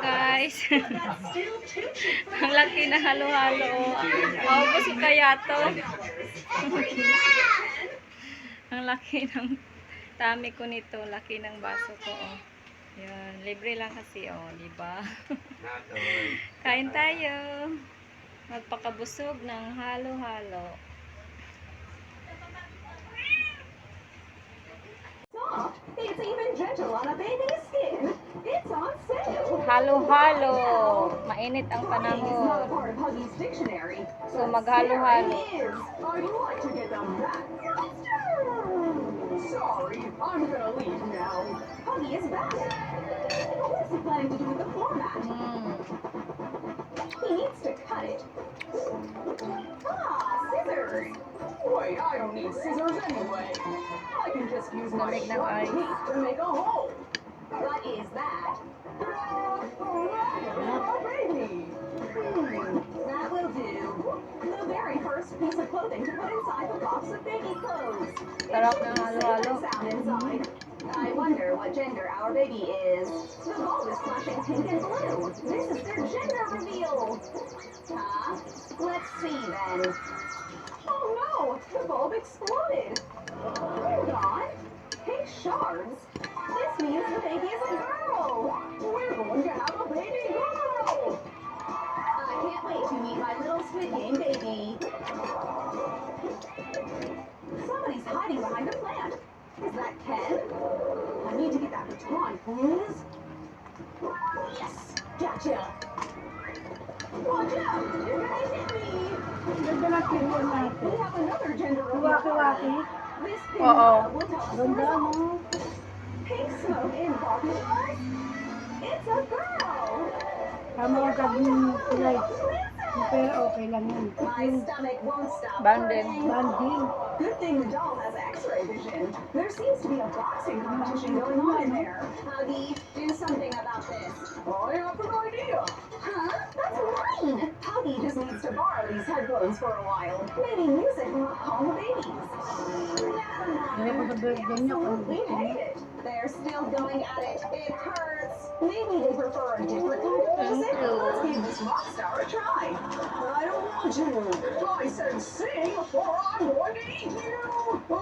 guys. Ang laki na halo-halo. Maubos ko kaya to. Ang laki ng tami ko nito. Laki ng baso ko. Oh. Yan. Libre lang kasi. Oh, di ba? Kain tayo. Magpakabusog ng halo-halo. It's even gentle on a baby's Halo-halo. Mainit ang Crying is not a panahon. part of Huggy's dictionary. So, maghalo-halo. staring is. I'd like to get them. Sorry, I'm gonna leave now. Huggy is back. What's he planning to do with the floor mat? Mm. He needs to cut it. Ah, scissors. Wait, I don't need scissors anyway. I can just use my Lamig ng sharp ice. teeth to make a hole. What is that? A baby. Hmm, that will do. The very first piece of clothing to put inside the box of baby clothes. Ng halo-halo. Sound inside. I wonder what gender our baby is. The bulb is flashing pink and blue. This is their gender reveal. Huh? Let's see then. Oh no! The bulb exploded. Hold on. Pink shards. This means the baby is a girl. We're going to have a baby girl. I can't wait to meet my little Squid Game baby. Somebody's hiding behind a plant. Is that Ken? I need to get that baton, please. Yes, gotcha. Watch out! You're gonna hit me. Ganda ng pinyon We have another gender Waki-waki. This pink Oo. will tell us the Ganda result. mo. Pink smoke in Barbie dolls? It's a girl. Tama ang sabi ng kulay. Pero okay lang yun. My stomach won't stop Banding. hurting. Banding. Good thing the doll has x-ray vision. There seems to be a boxing competition going on in there. Huggy, do something about this. I have an idea. Huh? That's mine. Huggy just needs to borrow these headphones for a while. Maybe music will calm the babies. Kaya ko sa birthday niya kung Absolutely hate it. They're still going at it. It hurts. Maybe they prefer a different kind of music. Let's give this rock star a try. I don't want to. I said sing or I'm going to eat you.